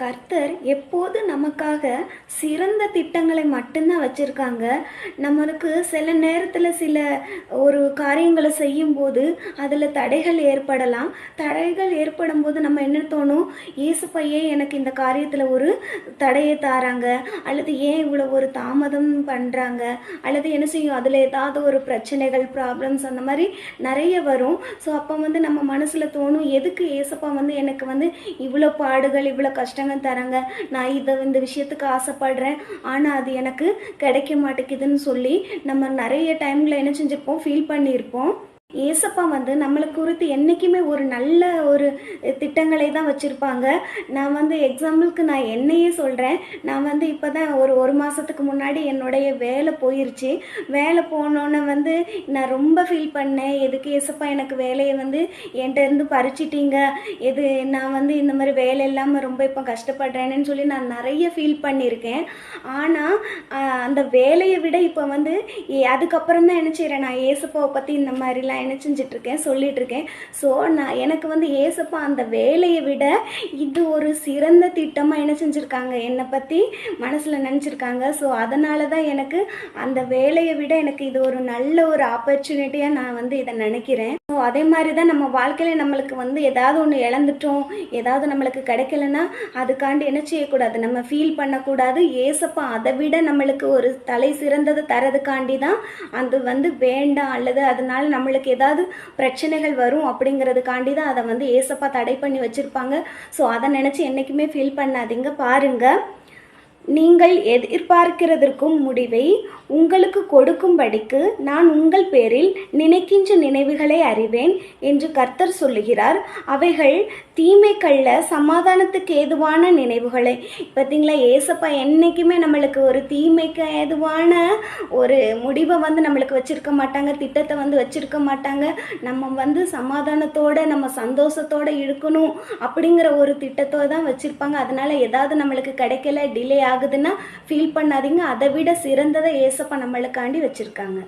கர்த்தர் எப்போது நமக்காக சிறந்த திட்டங்களை மட்டும்தான் வச்சுருக்காங்க. நம்மளுக்கு சில நேரத்தில் சில ஒரு காரியங்களை செய்யும்போது அதில் தடைகள் ஏற்படலாம். தடைகள் ஏற்படும் போது நம்ம என்ன தோணும்? இயேசுப்பையே எனக்கு இந்த காரியத்தில் ஒரு தடையை தாராங்க. அல்லது ஏன் இவ்வளோ ஒரு தாமதம் பண்ணுறாங்க அல்லது என்ன செய்யும்? அதில் ஏதாவது ஒரு பிரச்சனைகள் ப்ராப்ளம்ஸ் அந்த மாதிரி நிறைய வரும். ஸோ அப்போ வந்து நம்ம மனசில் தோணும் எதுக்கு ஏசப்பா வந்து எனக்கு வந்து இவ்வளோ பாடுகள் இவ்வளோ கஷ்டங்கள் தராங்க. நான் இதை இந்த விஷயத்துக்கு ஆசைப்படுறேன். ஆனால் அது எனக்கு கிடைக்க மாட்டேங்குதுன்னு சொல்லி நம்ம நிறைய டைமில் என்ன செஞ்சுருப்போம்? ஃபீல் பண்ணியிருப்போம் ஏசப்பா வந்து நம்மளை குறித்து என்றைக்குமே ஒரு நல்ல ஒரு திட்டங்களை தான் வச்சுருப்பாங்க. நான் வந்து எக்ஸாம்பிளுக்கு நான் என்னையே சொல்கிறேன் நான் வந்து இப்போ தான் ஒரு ஒரு மாதத்துக்கு முன்னாடி என்னுடைய வேலை போயிருச்சு. வேலை போனோன்னே வந்து நான் ரொம்ப ஃபீல் பண்ணேன். எதுக்கு ஏசப்பா எனக்கு வேலையை வந்து என்கிட்டருந்து பறிச்சிட்டீங்க? எது நான் வந்து இந்த மாதிரி வேலை இல்லாமல் ரொம்ப இப்போ கஷ்டப்படுறேன்னு சொல்லி நான் நிறைய ஃபீல் பண்ணியிருக்கேன். ஆனால் அந்த வேலையை விட இப்போ வந்து ஏ- அதுக்கப்புறம் தான் என்ன செய்கிறேன் நான் ஏசப்பாவை பற்றி இந்த மாதிரிலாம் என்ன செஞ்சிட்ருக்கேன் சொல்லிகிட்ருக்கேன் ஸோ நான் எனக்கு வந்து ஏசப்பா அந்த வேலையை விட இது ஒரு சிறந்த திட்டமாக என்ன செஞ்சுருக்காங்க என்னை பற்றி மனசில் நினச்சிருக்காங்க. ஸோ அதனால தான் எனக்கு அந்த வேலையை விட எனக்கு இது ஒரு நல்ல ஒரு ஆப்பர்ச்சுனிட்டியாக நான் வந்து இதை நினைக்கிறேன். அதே மாதிரி தான் நம்ம வாழ்க்கையில் நம்மளுக்கு வந்து ஏதாவது ஒன்று இழந்துட்டோம் ஏதாவது நம்மளுக்கு கிடைக்கலன்னா அதுக்காண்டி என்ன செய்யக்கூடாது? நம்ம ஃபீல் பண்ணக்கூடாது. ஏசப்பா அதை விட நம்மளுக்கு ஒரு தலை சிறந்ததை தரதுக்காண்டி தான் அது வந்து வேண்டாம் அல்லது அதனால நம்மளுக்கு ஏதாவது பிரச்சனைகள் வரும் அப்படிங்கிறதுக்காண்டி தான் அதை வந்து ஏசப்பா தடை பண்ணி வச்சுருப்பாங்க. ஸோ அதை நினச்சி என்றைக்குமே ஃபீல் பண்ணாதீங்க. பாருங்கள் நீங்கள் எதிர்பார்க்கிறதற்கும் முடிவை உங்களுக்கு கொடுக்கும்படிக்கு நான் உங்கள் பேரில் நினைக்கின்ற நினைவுகளை அறிவேன் என்று கர்த்தர் சொல்லுகிறார். அவைகள் தீமைக்கல்ல சமாதானத்துக்கு ஏதுவான நினைவுகளை. பார்த்தீங்களா ஏசப்பா என்றைக்குமே நம்மளுக்கு ஒரு தீமைக்கு ஏதுவான ஒரு முடிவை வந்து நம்மளுக்கு வச்சுருக்க மாட்டாங்க திட்டத்தை வந்து வச்சுருக்க மாட்டாங்க. நம்ம வந்து சமாதானத்தோடு நம்ம சந்தோஷத்தோடு இருக்கணும் அப்படிங்கிற ஒரு திட்டத்தோடு தான் வச்சுருப்பாங்க. அதனால ஏதாவது நம்மளுக்கு கிடைக்கல டிலே ஆகுதுன்னா ஃபீல் பண்ணாதீங்க. அதை விட சிறந்ததை ஏசப்பா நம்மளுக்காண்டி வச்சிருக்காங்க.